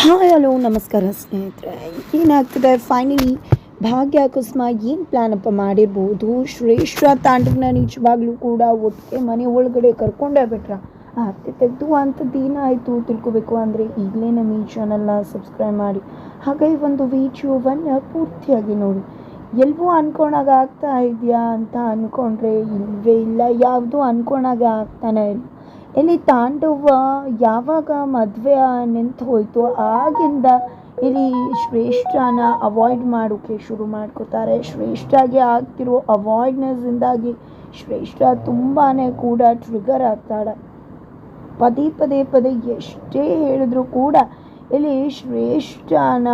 Hi hello ನಮಸ್ಕಾರ ಸ್ನೇಹಿತರೆ. ಏನಾಗ್ತದೆ? ಫೈನಲಿ ಭಾಗ್ಯ, ಕುಸುಮ ಏನು ಪ್ಲ್ಯಾನಪ್ಪ ಮಾಡಿರ್ಬೋದು? ಶ್ರೇಷ್ಠ ತಾಂಡವನ ನಿಜವಾಗ್ಲೂ ಕೂಡ ಒಟ್ಟಿಗೆ ಮನೆ ಒಳಗಡೆ ಕರ್ಕೊಂಡೇ ಬಿಟ್ರ? ಅತ್ತೆ ತೆಗೆದು ಅಂಥದ್ದು ಏನಾಯಿತು ತಿಳ್ಕೊಬೇಕು ಅಂದರೆ ಈಗಲೇ ನಮ್ಮ ಈ ಚಾನಲ್ನ ಸಬ್ಸ್ಕ್ರೈಬ್ ಮಾಡಿ. ಹಾಗೆ ಈ ಒಂದು ವಿಡಿಯೋವನ್ನು ಪೂರ್ತಿಯಾಗಿ ನೋಡಿ. ಎಲ್ಲವೂ ಅನ್ಕೊಂಡಾಗ ಆಗ್ತಾ ಇದೆಯಾ ಅಂತ ಅಂದ್ಕೊಂಡ್ರೆ ಇಲ್ಲವೇ ಇಲ್ಲ. ಯಾವುದೂ ಅನ್ಕೊಂಡಾಗ ಆಗ್ತಾನೆ ಇಲ್ಲ. ಇಲ್ಲಿ ತಾಂಡವ ಯಾವಾಗ ಮದುವೆ ನಿಂತು ಹೋಯಿತು ಆಗಿಂದ ಇಲ್ಲಿ ಶ್ರೇಷ್ಠನ ಅವಾಯ್ಡ್ ಮಾಡೋಕ್ಕೆ ಶುರು ಮಾಡ್ಕೋತಾರೆ. ಶ್ರೇಷ್ಠಗೆ ಆಗ್ತಿರೋ ಅವಾಯ್ಡ್ನೆಸ್ಸಿಂದಾಗಿ ಶ್ರೇಷ್ಠ ತುಂಬಾ ಕೂಡ ಟ್ರಿಗರ್ ಆಗ್ತಾಳೆ. ಪದೇ ಪದೇ ಪದೇ ಎಷ್ಟೇ ಹೇಳಿದ್ರು ಕೂಡ ಇಲ್ಲಿ ಶ್ರೇಷ್ಠನ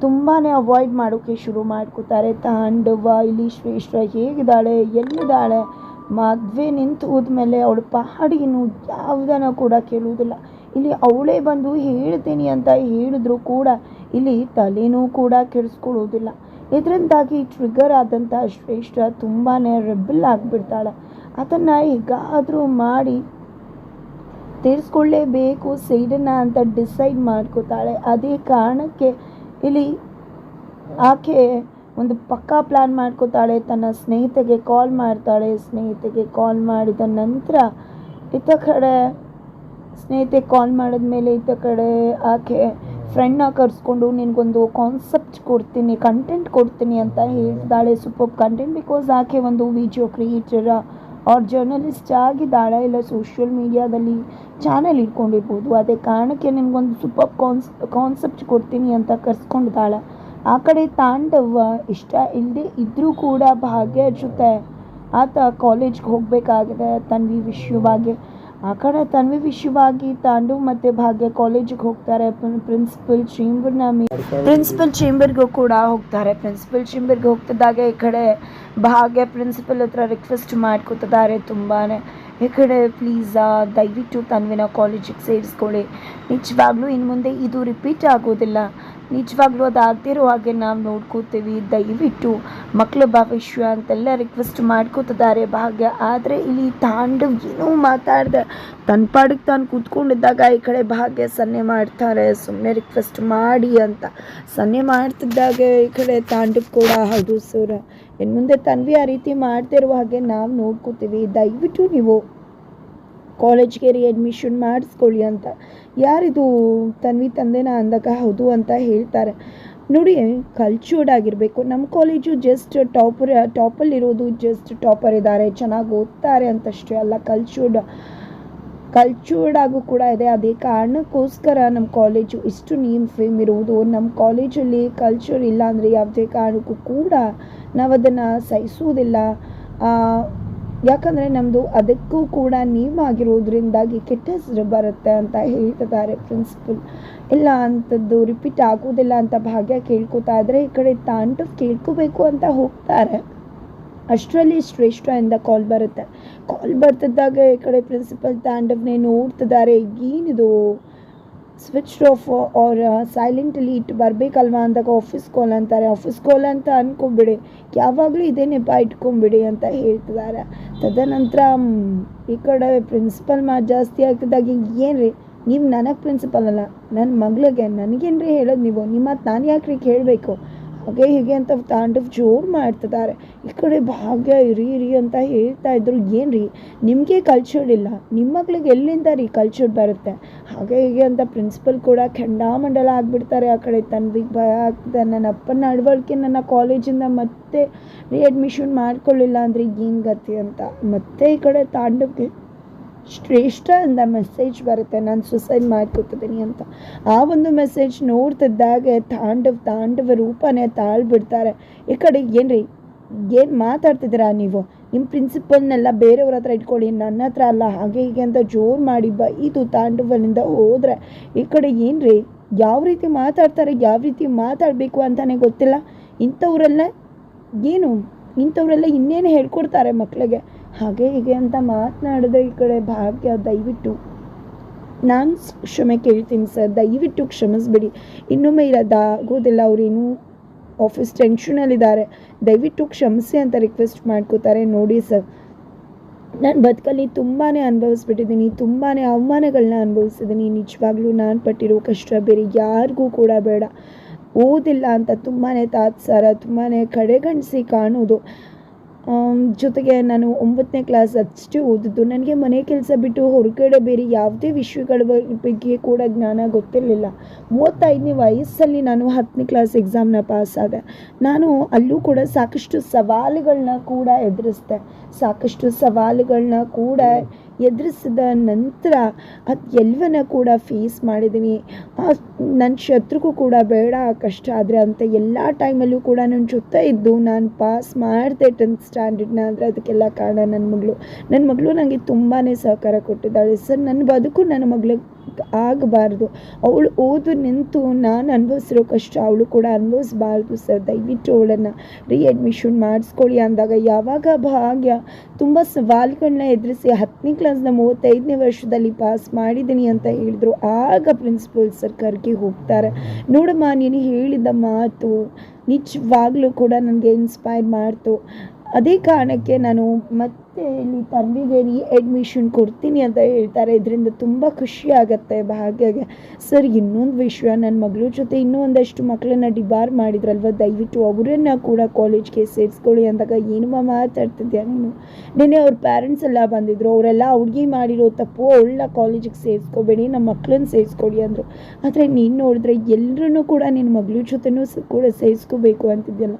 ತುಂಬಾ ಅವಾಯ್ಡ್ ಮಾಡೋಕ್ಕೆ ಶುರು ಮಾಡ್ಕೋತಾರೆ. ತಾಂಡವ, ಇಲ್ಲಿ ಶ್ರೇಷ್ಠ ಹೇಗಿದ್ದಾಳೆ, ಎಲ್ಲಿದ್ದಾಳೆ ಮದುವೆ ನಿಂತು ಹೋದ್ಮೇಲೆ ಅವಳು ಪಹಾಡಿಯನ್ನು ಯಾವುದನ್ನ ಕೂಡ ಕೇಳುವುದಿಲ್ಲ. ಇಲ್ಲಿ ಅವಳೇ ಬಂದು ಹೇಳ್ತೀನಿ ಅಂತ ಹೇಳಿದ್ರು ಕೂಡ ಇಲ್ಲಿ ತಲೆನೂ ಕೂಡ ಕೆಡಿಸ್ಕೊಳ್ಳೋದಿಲ್ಲ ಇದರಿಂದಾಗಿ ಟ್ರಿಗರ್ ಆದಂಥ ಶ್ರೇಷ್ಠ ತುಂಬಾ ರೆಬಲ್ ಆಗಿಬಿಡ್ತಾಳೆ. ಅದನ್ನು ಹೇಗಾದರೂ ಮಾಡಿ ತೀರಿಸ್ಕೊಳ್ಳೇಬೇಕು, ಸೈಡನ್ನ ಅಂತ ಡಿಸೈಡ್ ಮಾಡ್ಕೋತಾಳೆ. ಅದೇ ಕಾರಣಕ್ಕೆ ಇಲ್ಲಿ ಆಕೆ ಒಂದು ಪಕ್ಕಾ ಪ್ಲ್ಯಾನ್ ಮಾಡ್ಕೋತಾಳೆ, ತನ್ನ ಸ್ನೇಹಿತೆಗೆ ಕಾಲ್ ಮಾಡ್ತಾಳೆ, ಸ್ನೇಹಿತೆಗೆ ಕಾಲ್ ಮಾಡಿದ ನಂತರ ಇತ್ತ ಕಡೆ ಸ್ನೇಹಿತೆ ಕಾಲ್ ಮಾಡಿದ್ಮೇಲೆ ಇತ್ತ ಕಡೆ ಆಕೆ ಫ್ರೆಂಡ್ನ ಕರೆಸ್ಕೊಂಡು, ನಿನಗೊಂದು ಕಾನ್ಸೆಪ್ಟ್ ಕೊಡ್ತೀನಿ ಕಂಟೆಂಟ್ ಕೊಡ್ತೀನಿ ಅಂತ ಹೇಳ್ತಾಳೆ ಸೂಪರ್ ಕಂಟೆಂಟ್ ಬಿಕಾಸ್ ಆಕೆ ಒಂದು ವಿಡಿಯೋ ಕ್ರಿಯೇಟರ ಅವ್ರ ಜರ್ನಲಿಸ್ಟ್ ಆಗಿದ್ದಾಳೆ. ಇಲ್ಲ ಸೋಷಿಯಲ್ ಮೀಡಿಯಾದಲ್ಲಿ ಚಾನೆಲ್ ಇಟ್ಕೊಂಡಿರ್ಬೋದು. ಅದೇ ಕಾರಣಕ್ಕೆ ನಿನಗೊಂದು ಸೂಪರ್ ಕಾನ್ಸ್ ಕಾನ್ಸೆಪ್ಟ್ ಕೊಡ್ತೀನಿ ಅಂತ ಕರ್ಸ್ಕೊಂಡಿದ್ದಾಳೆ. ಆ ಕಡೆ ತಾಂಡವ್ವ ಇಷ್ಟ ಇಲ್ಲದೆ ಇದ್ದರೂ ಕೂಡ ಭಾಗ್ಯ ಜೊತೆ ಆತ ಕಾಲೇಜ್ಗೆ ಹೋಗಬೇಕಾಗಿದೆ, ತನ್ವಿ ವಿಷಯವಾಗಿ ಆ ಕಡೆ ತನ್ವಿ ವಿಷಯವಾಗಿ ತಾಂಡವ್ ಮತ್ತು ಭಾಗ್ಯ ಕಾಲೇಜಿಗೆ ಹೋಗ್ತಾರೆ. ಪ್ರಿನ್ಸಿಪಲ್ ಚೇಂಬರ್ನ ಮೀ ಪ್ರಿನ್ಸಿಪಲ್ ಚೇಂಬರ್ಗೂ ಕೂಡ ಹೋಗ್ತಾರೆ. ಪ್ರಿನ್ಸಿಪಲ್ ಚೇಂಬರ್ಗೆ ಹೋಗ್ತಿದ್ದಾಗ ಈ ಕಡೆ ಭಾಗ್ಯ ಪ್ರಿನ್ಸಿಪಲ್ ಹತ್ರ ರಿಕ್ವೆಸ್ಟ್ ಮಾಡ್ಕೋತಿದ್ದಾರೆ ತುಂಬಾ ಈ ಕಡೆ ಪ್ಲೀಸ್ ದಯವಿಟ್ಟು ತನ್ವಿನ ಕಾಲೇಜಿಗೆ ಸೇರಿಸ್ಕೊಳ್ಳಿ. ನಿಜವಾಗ್ಲೂ ಇನ್ನು ಮುಂದೆ ಇದು ರಿಪೀಟ್ ಆಗೋದಿಲ್ಲ. ನಿಜವಾಗ್ಲೂ ಅದು ಆಗ್ದಿರೋ ಹಾಗೆ ನಾವು ನೋಡ್ಕೋತೀವಿ. ದಯವಿಟ್ಟು ಮಕ್ಕಳ ಭವಿಷ್ಯ ಅಂತೆಲ್ಲ ರಿಕ್ವೆಸ್ಟ್ ಮಾಡ್ಕೋತಿದ್ದಾರೆ ಭಾಗ್ಯ. ಆದರೆ ಇಲ್ಲಿ ತಾಂಡವ್ ಏನೂ ಮಾತಾಡ್ದೆ. ತನ್ನ ಪಾಡಿಗೆ ತಾನು ಕೂತ್ಕೊಂಡಿದ್ದಾಗ ಈ ಕಡೆ ಭಾಗ್ಯ ಸನ್ನೆ ಮಾಡ್ತಾರೆ. ಸುಮ್ಮನೆ ರಿಕ್ವೆಸ್ಟ್ ಮಾಡಿ ಅಂತ. ಸನ್ನೆ ಮಾಡ್ತಿದ್ದಾಗ ಈ ಕಡೆ ತಾಂಡವ್ ಕೂಡ. ಹೌದು ಸರ್ ಇನ್ನು ಮುಂದೆ ತನ್ವಿ ಆ ರೀತಿ ಮಾಡ್ತಿರುವ ಹಾಗೆ ನಾವು ನೋಡ್ಕೋತೀವಿ. ದಯವಿಟ್ಟು ನೀವು ಕಾಲೇಜ್ಗೆ ರೀ ಅಡ್ಮಿಷನ್ ಮಾಡಿಸ್ಕೊಳ್ಳಿ ಅಂತ. ಯಾರಿದು ತನ್ವಿ ತಂದೆನ ಅಂದಾಗ ಹೌದು ಅಂತ ಹೇಳ್ತಾರೆ. ನೋಡಿ ಕಲ್ಚರ್ಡ್ ಆಗಿರಬೇಕು. ನಮ್ಮ ಕಾಲೇಜು ಜಸ್ಟ್ ಟಾಪರ್ ಟಾಪಲ್ಲಿರೋದು ಜಸ್ಟ್ ಟಾಪರ್ ಇದ್ದಾರೆ. ಚೆನ್ನಾಗಿ ಓದ್ತಾರೆ ಅಂತಷ್ಟೇ ಅಲ್ಲ ಕಲ್ಚರ್ಡ್ ಕಲ್ಚರ್ಡ್ ಆಗು ಕೂಡ ಇದೆ. ಅದೇ ಕಾರಣಕ್ಕೋಸ್ಕರ ನಮ್ಮ ಕಾಲೇಜು ಇಷ್ಟು ನೇಮ್ ಫೇಮ್ ಇರುವುದು. ನಮ್ಮ ಕಾಲೇಜಲ್ಲಿ ಕಲ್ಚರ್ ಇಲ್ಲ ಅಂದರೆ ಯಾವುದೇ ಕಾರಣಕ್ಕೂ ಕೂಡ ನಾವು ಅದನ್ನು ಸಹಿಸುವುದಿಲ್ಲ. ಯಾಕಂದರೆ ನಮ್ಮದು ಅದಕ್ಕೂ ಕೂಡ ನೇಮ್ ಆಗಿರೋದ್ರಿಂದಾಗಿ ಕೆಟ್ಟ ಹೆಸರು ಬರುತ್ತೆ ಅಂತ ಹೇಳ್ತಿದ್ದಾರೆ ಪ್ರಿನ್ಸಿಪಲ್ ಇಲ್ಲ ಅಂಥದ್ದು ರಿಪೀಟ್ ಆಗೋದಿಲ್ಲ ಅಂತ ಭಾಗ್ಯ ಕೇಳ್ಕೊತಾ ಇದ್ದರೆ ಈ ಕಡೆ ತಾಂಡವ್ ಕೇಳ್ಕೋಬೇಕು ಅಂತ ಹೋಗ್ತಾರೆ. ಅಷ್ಟರಲ್ಲಿ ಶ್ರೇಷ್ಠ ಎಂದ ಕಾಲ್ ಬರುತ್ತೆ. ಕಾಲ್ ಬರ್ತಿದ್ದಾಗ ಈ ಕಡೆ ಪ್ರಿನ್ಸಿಪಲ್ ತಾಂಡವ್ನೇ ನೋಡ್ತಿದ್ದಾರೆ ಏನಿದು ಸ್ವಿಚ್ ಆಫ್ ಅವ್ರ ಸೈಲೆಂಟಲ್ಲಿ ಇಟ್ಟು ಬರಬೇಕಲ್ವಾ? ಅಂದಾಗ ಆಫೀಸ್ ಕಾಲ್ ಅಂತಾರೆ. ಆಫೀಸ್ ಕಾಲ್ ಅಂತ ಅನ್ಕೊಂಬಿಡಿ ಯಾವಾಗಲೂ ಇದೇ ನೆಪ ಇಟ್ಕೊಂಬಿಡಿ ಅಂತ ಹೇಳ್ತಿದ್ದಾರೆ. ತದನಂತರ ಈ ಕಡೆ ಪ್ರಿನ್ಸಿಪಲ್ ಮಾ ಜಾಸ್ತಿ ಆಗ್ತಿದ್ದಾಗ ಏನು ರೀ ನೀವು ನನಗೆ ಪ್ರಿನ್ಸಿಪಲ್ ಅಲ್ಲ. ನನ್ನ ಮಗಳಿಗೆ. ನನಗೇನು ರೀ ಹೇಳೋದು ನೀವು? ನಿಮ್ಮ ನಾನು ಯಾಕೆ ರೀ ಕೇಳಬೇಕು? ಹಾಗೆ ಹೀಗೆ ಅಂತ ತಾಂಡವ್ ಜೋರು ಮಾಡ್ತಿದ್ದಾರೆ. ಈ ಕಡೆ ಭಾಗ್ಯ ಇರಿ ಇರಿ ಅಂತ ಹೇಳ್ತಾ ಇದ್ರು. ಏನು ರೀ? ನಿಮಗೆ ಕಲ್ಚರ್ಡ್ ಇಲ್ಲ. ನಿಮ್ಮ ಮಕ್ಳಿಗೆ ಎಲ್ಲಿಂದ ರೀ ಕಲ್ಚರ್ಡ್ ಬರುತ್ತೆ? ಹಾಗೆ ಹೀಗೆ ಅಂತ ಪ್ರಿನ್ಸಿಪಲ್ ಕೂಡ ಖಂಡಾಮಂಡಲ ಆಗಿಬಿಡ್ತಾರೆ ಆ ಕಡೆ. ತನ್ವಿಗೆ ಭಯ ಆಗ್ತದೆ ನನ್ನ ಅಪ್ಪನ ನಡವಳಿಕೆ ನನ್ನ ಕಾಲೇಜಿಂದ ಮತ್ತೆ ರೀ ಅಡ್ಮಿಷನ್ ಮಾಡ್ಕೊಳ್ಳಿಲ್ಲ ಅಂದರೆ ಏನು ಗತಿ ಅಂತ. ಮತ್ತೆ ಈ ಕಡೆ ತಾಂಡವ್ಗೆ ಶ್ರೇಷ್ಠ ಅಂದ ಮೆಸೇಜ್ ಬರುತ್ತೆ. ನಾನು ಸುಸೈಡ್ ಮಾಡ್ಕೊತಿದ್ದೀನಿ ಅಂತ. ಆ ಒಂದು ಮೆಸೇಜ್ ನೋಡ್ತಿದ್ದಾಗ ತಾಂಡವ್, ತಾಂಡವ ರೂಪನೇ ತಾಳ್ಬಿಡ್ತಾರೆ. ಈ ಕಡೆ ಏನ್ರಿ, ಏನು ಮಾತಾಡ್ತಿದ್ದೀರಾ ನೀವು? ನಿಮ್ಮ ಪ್ರಿನ್ಸಿಪಲ್ನೆಲ್ಲ ಬೇರೆಯವ್ರ ಹತ್ರ ಇಟ್ಕೊಳ್ಳಿ, ನನ್ನ ಹತ್ರ ಅಲ್ಲ, ಹಾಗೆ ಹೀಗೆ ಅಂತ ಜೋರು ಮಾಡಿ ಬೈದು ತಾಂಡವನಿಂದ ಹೋದರೆ. ಈ ಕಡೆ ಏನ್ರಿ, ಯಾವ ರೀತಿ ಮಾತಾಡ್ತಾರೆ, ಯಾವ ರೀತಿ ಮಾತಾಡಬೇಕು ಅಂತಲೇ ಗೊತ್ತಿಲ್ಲ. ಇಂಥವರೆಲ್ಲ, ಏನು, ಇಂಥವರೆಲ್ಲ ಇನ್ನೇನು ಹೇಳ್ಕೊಡ್ತಾರೆ ಮಕ್ಕಳಿಗೆ ಹಾಗೆ ಹೀಗೆ ಅಂತ ಮಾತನಾಡಿದ್ರೆ ಈ ಕಡೆ ಭಾಗ್ಯ ದಯವಿಟ್ಟು. ನಾನು ಕ್ಷಮೆ ಕೇಳ್ತೀನಿ ಸರ್, ದಯವಿಟ್ಟು ಕ್ಷಮಿಸ್ಬಿಡಿ. ಇನ್ನೊಮ್ಮೆ ಇರೋದಾಗೋದಿಲ್ಲ ಅವರೇನು ಆಫೀಸ್ ಟೆನ್ಷನಲ್ಲಿದ್ದಾರೆ ದಯವಿಟ್ಟು ಕ್ಷಮಿಸಿ ಅಂತ ರಿಕ್ವೆಸ್ಟ್ ಮಾಡ್ಕೋತಾರೆ, ನೋಡಿ ಸರ್. ನಾನು ಬದುಕಲ್ಲಿ ತುಂಬಾ ಅನುಭವಿಸ್ಬಿಟ್ಟಿದ್ದೀನಿ ತುಂಬಾ ಅವಮಾನಗಳನ್ನ ಅನುಭವಿಸಿದ್ದೀನಿ. ನಿಜವಾಗ್ಲೂ ನಾನು ಪಟ್ಟಿರೋ ಕಷ್ಟ ಬೇರೆ ಯಾರಿಗೂ ಕೂಡ ಬೇಡ. ಓದಿಲ್ಲ ಅಂತ ತುಂಬಾ ತಾತ್ಸಾರ ತುಂಬಾ ಕಡೆಗಣಿಸಿ ಕಾಣೋದು. ಜೊತೆಗೆ ನಾನು ಒಂಬತ್ತನೇ ಕ್ಲಾಸ್ ಅಷ್ಟೇ ಓದಿದ್ದು. ನನಗೆ ಮನೆ ಕೆಲಸ ಬಿಟ್ಟು ಹೊರಗಡೆ ಬೇರೆ ಯಾವುದೇ ವಿಷಯಗಳ ಬಗ್ಗೆ ಕೂಡ ಜ್ಞಾನ ಗೊತ್ತಿರಲಿಲ್ಲ. ಮೂವತ್ತೈದನೇ ವಯಸ್ಸಲ್ಲಿ ನಾನು ಹತ್ತನೇ ಕ್ಲಾಸ್ ಎಕ್ಸಾಮ್ನ ಪಾಸ್ ಆದೆ. ನಾನು ಅಲ್ಲೂ ಕೂಡ ಸಾಕಷ್ಟು ಸವಾಲುಗಳನ್ನ ಕೂಡ ಎದುರಿಸ್ದೆ. ಸಾಕಷ್ಟು ಸವಾಲುಗಳನ್ನ ಕೂಡ ಎದುರಿಸಿದ ನಂತರ ಅದು ಎಲ್ಲವನ್ನ ಕೂಡ ಫೇಸ್ ಮಾಡಿದ್ದೀನಿ. ನನ್ನ ಶತ್ರುಗೂ ಕೂಡ ಬೇಡ, ಕಷ್ಟ ಆದರೆ ಅಂತ ಎಲ್ಲ ಟೈಮಲ್ಲೂ ಕೂಡ ನನ್ನ ಜೊತೆ ಇದ್ದು ನಾನು ಪಾಸ್ ಮಾಡಿದೆ ಟೆಂತ್ ಸ್ಟ್ಯಾಂಡರ್ಡ್ನ ಆದರೆ ಅದಕ್ಕೆಲ್ಲ ಕಾರಣ ನನ್ನ ಮಗಳು. ನನ್ನ ಮಗಳು ನನಗೆ ತುಂಬಾ ಸಹಕಾರ ಕೊಟ್ಟಿದ್ದಾಳೆ. ಸರ್ ನನ್ನ ಬದುಕು ನನ್ನ ಮಗಳಿಗೆ ಆಗಬಾರ್ದು. ಅವಳು ಓದು ನಿಂತು ನಾನು ಅನುಭವಿಸಿರೋ ಕಷ್ಟ ಅವಳು ಕೂಡ ಅನುಭವಿಸ್ಬಾರ್ದು ಸರ್. ದಯವಿಟ್ಟು ಅವಳನ್ನು ರೀಅಡ್ಮಿಷನ್ ಮಾಡಿಸ್ಕೊಳ್ಳಿ ಅಂದಾಗ ಯಾವಾಗ ಭಾಗ್ಯ? ತುಂಬ ಸವಾಲುಗಳನ್ನ ಎದುರಿಸಿ ಹತ್ತನೇ ಕ್ಲಾಸ್ನ ಮೂವತ್ತೈದನೇ ವರ್ಷದಲ್ಲಿ ಪಾಸ್ ಮಾಡಿದ್ದೀನಿ ಅಂತ ಹೇಳಿದ್ರು. ಆಗ ಪ್ರಿನ್ಸಿಪಲ್ ಸರ್ ಕರ್ಗೆ ಹೋಗ್ತಾರೆ. ನೋಡಮ್ಮ, ನೀನು ಹೇಳಿದ ಮಾತು ನಿಜವಾಗ್ಲೂ ಕೂಡ ನನಗೆ ಇನ್ಸ್ಪೈರ್ ಮಾಡ್ತು. ಅದೇ ಕಾರಣಕ್ಕೆ ನಾನು ಮತ್ತೆ ಇಲ್ಲಿ ತನ್ವಿಗೆ ರೀ ಅಡ್ಮಿಷನ್ ಕೊಡ್ತೀನಿ ಅಂತ ಹೇಳ್ತಾರೆ. ಇದರಿಂದ ತುಂಬ ಖುಷಿ ಆಗುತ್ತೆ ಭಾಗ್ಯಗೆ. ಸರ್ ಇನ್ನೊಂದು ವಿಷಯ ನನ್ನ ಮಗಳ ಜೊತೆ ಇನ್ನೂ ಒಂದಷ್ಟು ಮಕ್ಕಳನ್ನ ಡಿಬಾರ್ ಮಾಡಿದ್ರಲ್ವ? ದಯವಿಟ್ಟು ಅವರನ್ನು ಕೂಡ ಕಾಲೇಜ್ಗೆ ಸೇರಿಸ್ಕೊಳ್ಳಿ ಅಂದಾಗ ಏನಮ್ಮ ಮಾತಾಡ್ತಿದ್ಯಾ ನೀನು? ನಿನ್ನೆ ಅವ್ರ ಪ್ಯಾರೆಂಟ್ಸ್ ಎಲ್ಲ ಬಂದಿದ್ರು. ಅವರೆಲ್ಲ ಅವ್ರಿಗೆ ಮಾಡಿರೋ ತಪ್ಪು ಅವಳನ್ನ ಕಾಲೇಜಿಗೆ ಸೇರಿಸ್ಕೋಬೇಡಿ ನಮ್ಮ ಮಕ್ಕಳನ್ನ ಸೇರಿಸ್ಕೊಳ್ಳಿ ಅಂದರು. ಆದರೆ ನೀನು ನೋಡಿದ್ರೆ ಎಲ್ಲರೂ ಕೂಡ ನಿನ್ನ ಮಗಳ ಜೊತೆನೂ ಕೂಡ ಸೇರಿಸ್ಕೋಬೇಕು ಅಂತಿದ್ಯಲ್ಲ.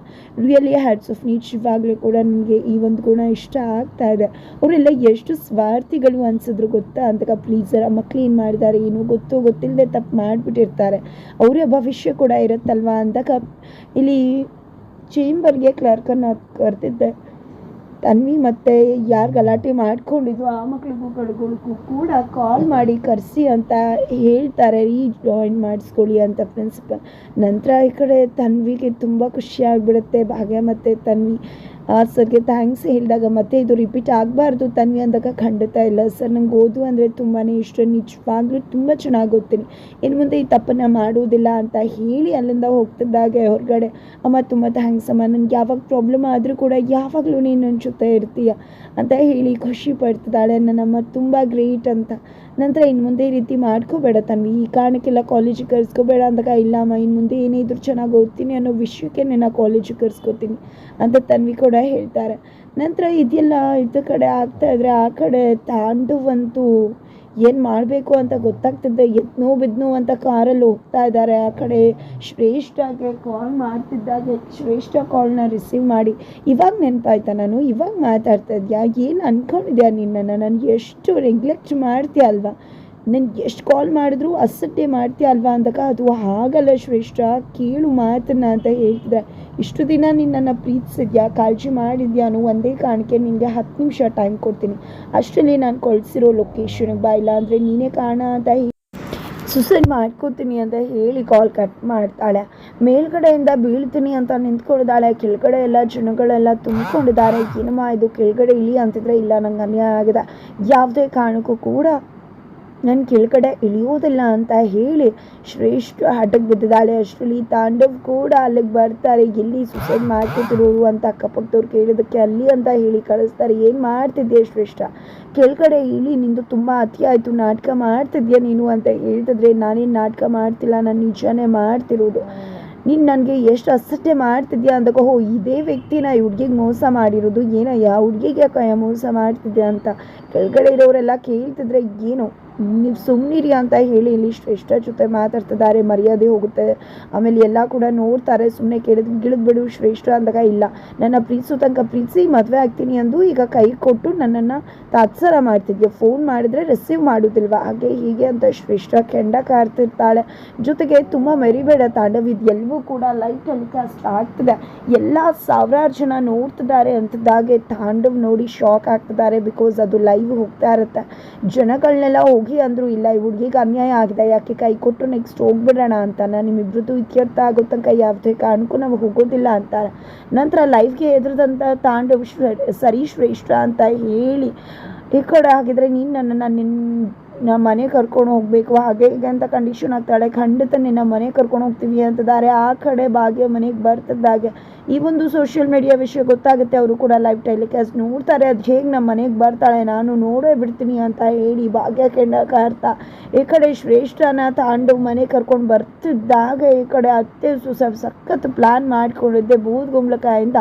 ರಿಯಲಿ ಹ್ಯಾಟ್ಸ್ ಆಫ್ ನಿಜವಾಗ್ಲೂ ಕೂಡ ನನಗೆ ಈ ಒಂದು ಗುಣ ಇಷ್ಟ ಆಗ್ತಾ ಇದೆ. ಅವರೆಲ್ಲ ಎಷ್ಟು ಸ್ವಾರ್ಥಿಗಳು ಅನ್ಸಿದ್ರು ಗೊತ್ತಾ? ಅಂದಾಗ ಪ್ಲೀಸರ್ ಆ ಮಕ್ಳು ಏನು ಮಾಡಿದ್ದಾರೆ, ಏನು ಗೊತ್ತು ಗೊತ್ತಿಲ್ಲದೆ ತಪ್ಪು ಮಾಡಿಬಿಟ್ಟಿರ್ತಾರೆ. ಅವರ ಭವಿಷ್ಯ ಕೂಡ ಇರುತ್ತಲ್ವಾ? ಅಂದಾಗ ಇಲ್ಲಿ ಚೇಂಬರ್ಗೆ ಕ್ಲರ್ಕನ್ನು ಕರೆದಿದ್ದೆ. ತನ್ವಿ ಮತ್ತೆ ಯಾರು ಗಲಾಟೆ ಮಾಡ್ಕೊಂಡಿದ್ವು ಆ ಮಕ್ಳಿಗೂ ಕೂಡ ಕಾಲ್ ಮಾಡಿ ಕರೆಸಿ ಅಂತ ಹೇಳ್ತಾರೆ. ರೀ ಜಾಯಿನ್ ಮಾಡಿಸ್ಕೊಳ್ಳಿ ಅಂತ ಪ್ರಿನ್ಸಿಪಲ್ ನಂತರ ಈ ಕಡೆ ತನ್ವಿಗೆ ತುಂಬ ಖುಷಿ ಆಗಿಬಿಡುತ್ತೆ. ಭಾಗ್ಯ ಮತ್ತು ತನ್ವಿ ಆ ಸರ್ಗೆ ಥ್ಯಾಂಕ್ಸ್ ಹೇಳಿದಾಗ ಮತ್ತೆ ಇದು ರಿಪೀಟ್ ಆಗಬಾರ್ದು ತನ್ವಿ ಅಂದಾಗ ಖಂಡಿತ ಇಲ್ಲ ಸರ್, ನಂಗೆ ಓದು ಅಂದರೆ ತುಂಬಾ ಇಷ್ಟ, ನಿಜವಾಗ್ಲೂ ತುಂಬ ಚೆನ್ನಾಗಿ ಓದ್ತೀನಿ. ಇನ್ನು ಮುಂದೆ ಈ ತಪ್ಪನ್ನು ಮಾಡೋದಿಲ್ಲ ಅಂತ ಹೇಳಿ ಅಲ್ಲಿಂದ ಹೋಗ್ತಿದ್ದಾಗೆ ಹೊರಗಡೆ. ಅಮ್ಮ ತುಂಬ ಥ್ಯಾಂಕ್ಸ್ ಅಮ್ಮ, ನನಗೆ ಯಾವಾಗ ಪ್ರಾಬ್ಲಮ್ ಆದರೂ ಕೂಡ ಯಾವಾಗಲೂ ನೀನು ನನ್ನ ಜೊತೆ ಇರ್ತೀಯ ಅಂತ ಹೇಳಿ ಖುಷಿ ಪಡ್ತಿದ್ದಾಳೆ ನನ್ನಮ್ಮ ತುಂಬ ಗ್ರೇಟ್ ಅಂತ. ನಂತರ ಇನ್ನು ಮುಂದೆ ಈ ರೀತಿ ಮಾಡ್ಕೋಬೇಡ ತನ್ವಿ, ಈ ಕಾರಣಕ್ಕೆಲ್ಲ ಕಾಲೇಜಿಗೆ ಕರ್ಸ್ಕೋಬೇಡ ಅಂದಾಗ ಇಲ್ಲಮ್ಮ ಇನ್ನು ಮುಂದೆ ಏನೇ ಇದ್ರು ಚೆನ್ನಾಗಿ ಓದ್ತೀನಿ ಅನ್ನೋ ವಿಷಯಕ್ಕೆ ನಿನ್ನ ಕಾಲೇಜಿಗೆ ಕರ್ಸ್ಕೋತೀನಿ ಅಂತ ತನ್ವಿ ಕೂಡ ಹೇಳ್ತಾರೆ. ನಂತರ ಇದೆಲ್ಲ ಇದ್ದ ಕಡೆ ಆಗ್ತಾ ಇದ್ರೆ ಆ ಕಡೆ ತಾಂಡವಂತೂ ಏನು ಮಾಡಬೇಕು ಅಂತ ಗೊತ್ತಾಗ್ತಿದ್ದೆ ಎದ್ನೋ ಬಿದ್ನೋ ಅಂತ ಕಾರಲ್ಲಿ ಹೋಗ್ತಾ ಇದ್ದಾರೆ. ಆ ಕಡೆ ಶ್ರೇಷ್ಠಗೆ ಕಾಲ್ ಮಾಡ್ತಿದ್ದಾಗೆ. ಶ್ರೇಷ್ಠ ಕಾಲ್ನ ರಿಸೀವ್ ಮಾಡಿ. ಇವಾಗ ನೆನಪಾಯ್ತಾ ನಾನು? ಇವಾಗ ಮಾತಾಡ್ತಾ ಇದ್ಯಾ? ಏನು ಅನ್ಕೊಂಡಿದ್ಯಾ ನಿನ್ನನ್ನು? ನನಗೆ ಎಷ್ಟು ನೆಗ್ಲೆಕ್ಟ್ ಮಾಡ್ತೀಯ ಅಲ್ವಾ? ನನ್ಗೆ ಎಷ್ಟು ಕಾಲ್ ಮಾಡಿದ್ರು ಅಸಟ್ಟೆ ಮಾಡ್ತೀಯ ಅಲ್ವಾ ಅಂದಾಗ ಅದು ಆಗಲ್ಲ ಶ್ರೇಷ್ಠ. ಕೇಳು ಮಾತನ್ನ ಅಂತ ಹೇಳ್ತಿದ್ರೆ ಇಷ್ಟು ದಿನ ನಿನ್ನನ್ನು ಪ್ರೀತಿಸಿದ್ಯಾ? ಕಾಳಜಿ ಮಾಡಿದ್ಯಾ? ಅನ್ನೋ ಒಂದೇ ಕಾರಣಕ್ಕೆ ನಿನಗೆ ಹತ್ತು ನಿಮಿಷ ಟೈಮ್ ಕೊಡ್ತೀನಿ. ಅಷ್ಟರಲ್ಲಿ ನಾನು ಕಳಿಸಿರೋ ಲೊಕೇಶನ್ಗೆ ಬಾ. ಇಲ್ಲ ಅಂದರೆ ನೀನೇ ಕಾರಣ ಅಂತ ಸುಸೈಡ್ ಮಾಡ್ಕೋತೀನಿ ಅಂತ ಹೇಳಿ ಕಾಲ್ ಕಟ್ ಮಾಡ್ತಾಳೆ. ಮೇಲ್ಗಡೆಯಿಂದ ಬೀಳ್ತೀನಿ ಅಂತ ನಿಂತ್ಕೊಂಡಿದ್ದಾಳೆ ಕೆಳಗಡೆ ಎಲ್ಲ ಜನಗಳೆಲ್ಲ ತುಂಬಿಕೊಂಡಿದ್ದಾರೆ. ಏನಮ್ಮ ಇದು? ಕೆಳಗಡೆ ಇಳಿ ಅಂತಿದ್ರೆ ಇಲ್ಲ, ನಂಗೆ ಅನ್ಯಾಯ ಆಗಿದೆ. ಯಾವುದೇ ಕಾರಣಕ್ಕೂ ಕೂಡ ನಾನು ಕೆಳಗಡೆ ಇಳಿಯೋದಿಲ್ಲ ಅಂತ ಹೇಳಿ ಶ್ರೇಷ್ಠ ಹಠಕ್ಕೆ ಬಿದ್ದಿದ್ದಾಳೆ ಅಷ್ಟರಲ್ಲಿ ತಾಂಡವ್ ಕೂಡ ಅಲ್ಲಿಗೆ ಬರ್ತಾರೆ. ಎಲ್ಲಿ ಸುಸೈಡ್ ಮಾಡ್ತಿದ್ರು ಅಂತ ಅಕ್ಕಪಕ್ಕದವ್ರು ಕೇಳಿದಕ್ಕೆ ಅಲ್ಲಿ ಅಂತ ಹೇಳಿ ಕಳಿಸ್ತಾರೆ. ಏನು ಮಾಡ್ತಿದ್ದೀಯ ಶ್ರೇಷ್ಠ? ಕೆಳಗಡೆ ಇಳಿ, ನಿಂದು ತುಂಬ ಅತಿ ಆಯಿತು. ನಾಟಕ ಮಾಡ್ತಿದ್ಯಾ ನೀನು ಅಂತ ಹೇಳ್ತಿದ್ರೆ ನಾನೇನು ನಾಟಕ ಮಾಡ್ತಿಲ್ಲ. ನಾನು ನಿಜನೇ ಮಾಡ್ತಿರೋದು. ನೀನು ನನಗೆ ಎಷ್ಟು ಅಸಟ್ಟೆ ಮಾಡ್ತಿದ್ಯಾ ಅಂದಾಗ ಹೋ ಇದೇ ವ್ಯಕ್ತಿನ ಹುಡುಗಿಗೆ ಮೋಸ ಮಾಡಿರೋದು. ಏನಯ್ಯ ಹುಡುಗಿಗೆ ಯಾಕಯ್ಯ ಮೋಸ ಮಾಡ್ತಿದ್ಯಾ ಅಂತ. ಕೆಳಗಡೆ ಇರೋರೆಲ್ಲ ಕೇಳ್ತಿದ್ರೆ ಏನು? ನೀವು ಸುಮ್ಮನಿರಿ ಅಂತ ಹೇಳಿ ಇಲ್ಲಿ ಶ್ರೇಷ್ಠ ಜೊತೆ ಮಾತಾಡ್ತಿದ್ದಾರೆ, ಮರ್ಯಾದೆ ಹೋಗುತ್ತೆ. ಆಮೇಲೆ ಎಲ್ಲ ಕೂಡ ನೋಡ್ತಾರೆ ಸುಮ್ಮನೆ ಕೇಳಿದ್ ಬಿಡು, ಶ್ರೇಷ್ಠ ಅಂದಾಗ ಇಲ್ಲ. ನನ್ನ ಪ್ರೀತಿಸೋ ತನಕ ಪ್ರೀತಿಸಿ ಮದುವೆ ಆಗ್ತೀನಿ ಅಂದು ಈಗ ಕೈ ಕೊಟ್ಟು ನನ್ನನ್ನು ತಾತ್ಸಾರ ಮಾಡ್ತಿದ್ಯಾ? ಫೋನ್ ಮಾಡಿದ್ರೆ ರಿಸೀವ್ ಮಾಡೋದಿಲ್ವಾ? ಹಾಗೆ ಹೀಗೆ ಅಂತ ಶ್ರೇಷ್ಠ ಕೆಂಡ ಕಾರ್ತಿರ್ತಾಳೆ. ಜೊತೆಗೆ ತುಂಬ ಮರಿಬೇಡ ತಾಂಡವ್, ಇದು ಎಲ್ಲವೂ ಕೂಡ ಲೈವ್ ಟೆಲಿಕಾಸ್ಟ್ ಆಗ್ತಿದೆ. ಎಲ್ಲ ಸಾವಿರಾರು ಜನ ನೋಡ್ತಿದ್ದಾರೆ ಅಂತದಾಗೆ ತಾಂಡವ್ ನೋಡಿ ಶಾಕ್ ಆಗ್ತಿದ್ದಾರೆ ಬಿಕಾಸ್ ಅದು ಲೈವ್ ಹೋಗ್ತಾ ಇರುತ್ತೆ. ಜನಗಳನ್ನೆಲ್ಲ ಅಂದರು, ಇಲ್ಲ, ಈ ಹುಡುಗಿಗೆ ಅನ್ಯಾಯ ಆಗಿದೆ, ಯಾಕೆ ಕೈ ಕೊಟ್ಟು ನೆಕ್ಸ್ಟ್ ಹೋಗ್ಬಿಡೋಣ ಅಂತ? ನಿಮ್ಮಿಬ್ರದ್ದು ಇತ್ಯರ್ಥ ಆಗೋ ತನಕ ಯಾವುದೇ ಕಾರಣಕ್ಕೂ ನಾವು ಹೋಗೋದಿಲ್ಲ ಅಂತಾರೆ. ನಂತರ ಲೈಫ್ಗೆ ಎದುರದಂಥ ತಾಂಡವ ಸರಿ ಶ್ರೇಷ್ಠ ಅಂತ ಹೇಳಿ ಈ ಕಡೆ ಹಾಗಿದ್ರೆ ನೀನು ನನ್ನನ್ನು ನಿನ್ನ ನಮ್ಮ ಮನೆ ಕರ್ಕೊಂಡು ಹೋಗ್ಬೇಕು, ಹಾಗೆ ಹೀಗೆ ಅಂತ ಕಂಡೀಷನ್ ಆಗ್ತಾಳೆ. ಖಂಡಿತ ನಿನ್ನ ಮನೆ ಕರ್ಕೊಂಡು ಹೋಗ್ತೀವಿ ಅಂತಿದ್ದಾರೆ ಆ ಕಡೆ ಭಾಗ್ಯ ಮನೆಗೆ ಬರ್ತಿದ್ದಾಗೆ. ಈ ಒಂದು ಸೋಷಿಯಲ್ ಮೀಡಿಯಾ ವಿಷಯ ಗೊತ್ತಾಗುತ್ತೆ. ಅವರು ಕೂಡ ಲೈವ್ ಟೆಲಿಕಾಸ್ಟ್ ನೋಡ್ತಾರೆ. ಅದು ಹೇಗೆ ನಮ್ಮ ಮನೆಗೆ ಬರ್ತಾಳೆ, ನಾನು ನೋಡೇ ಬಿಡ್ತೀನಿ ಅಂತ ಹೇಳಿ ಭಾಗ್ಯ ಕೆಂಡಕಾರ್ತ, ಈ ಕಡೆ ಶ್ರೇಷ್ಠನ ತಾಂಡು ಮನೆ ಕರ್ಕೊಂಡು ಬರ್ತಿದ್ದಾಗ. ಈ ಕಡೆ ಅತ್ತೆ ಸುಸಬ್ ಸಖತ್ ಪ್ಲ್ಯಾನ್ ಬೂದ್ ಬೂದ್ಗುಂಬ್ಳಕಾಯಿಂದ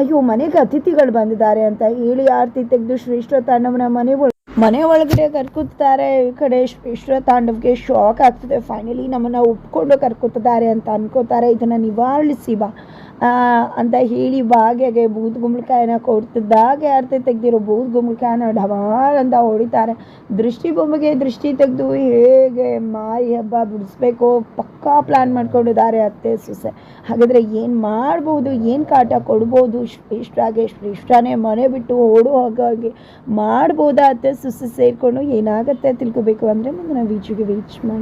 ಅಯ್ಯೋ, ಮನೆಗೆ ಅತಿಥಿಗಳು ಬಂದಿದ್ದಾರೆ ಅಂತ ಹೇಳಿ ಆರತಿ ತೆಗೆದು ಶ್ರೇಷ್ಠ ತಾಂಡವನ ಮನೆ ಮನೆ ಒಳಗಡೆ ಕರ್ಕುತ್ತಾರೆ. ಈ ಕಡೆ ವಿಶ್ವ ತಾಂಡವ್ಗೆ ಶಾಕ್ ಆಗ್ತದೆ. ಫೈನಲಿ ನಮ್ಮನ್ನು ಒಪ್ಕೊಂಡು ಕರ್ಕೊತಿದ್ದಾರೆ ಅಂತ ಅನ್ಕೋತಾರೆ. ಇದನ್ನು ನಿವಾರಿಸಿ ಬಾ. ಅಂತ ಹೇಳಿ ಭಾಗ್ಯಗೆ ಬೂದ್ ಗುಂಬಳಕಾಯನ್ನ ಕೊಡ್ತಿದ್ದಾಗೆ ಅರ್ಥ ತೆಗ್ದಿರೋ ಬೂದು ಗುಂಬಳಕಾಯನ್ನ ಢಮಾರ್ ಅಂತ ಹೊಡಿತಾರೆ. ದೃಷ್ಟಿ ಬೊಂಬೆಗೆ ದೃಷ್ಟಿ ತೆಗೆದು ಹೇಗೆ ಮಾರಿ ಹಬ್ಬ ಬಿಡಿಸ್ಬೇಕು ಪಕ್ಕಾ ಪ್ಲ್ಯಾನ್ ಮಾಡ್ಕೊಂಡಿದ್ದಾರೆ ಅತ್ತೆ ಸೊಸೆ. ಹಾಗಾದರೆ ಏನು ಮಾಡ್ಬೋದು, ಏನು ಕಾಟ ಕೊಡ್ಬೋದು ಶ್ರೇಷ್ಠಾಗೆ ಶ್ರೇಷ್ಠನೇ ಮನೆ ಬಿಟ್ಟು ಓಡೋ ಹಾಗಾಗಿ ಮಾಡ್ಬೋದಾ ಅತ್ತೆ ಸೊಸೆ ಸೇರಿಕೊಂಡು? ಏನಾಗುತ್ತೆ ತಿಳ್ಕೊಬೇಕು ಅಂದರೆ ಮುಂದಿನ ವೀಚಿಗೆ ವೀಚ್ ಮಾಡಿ.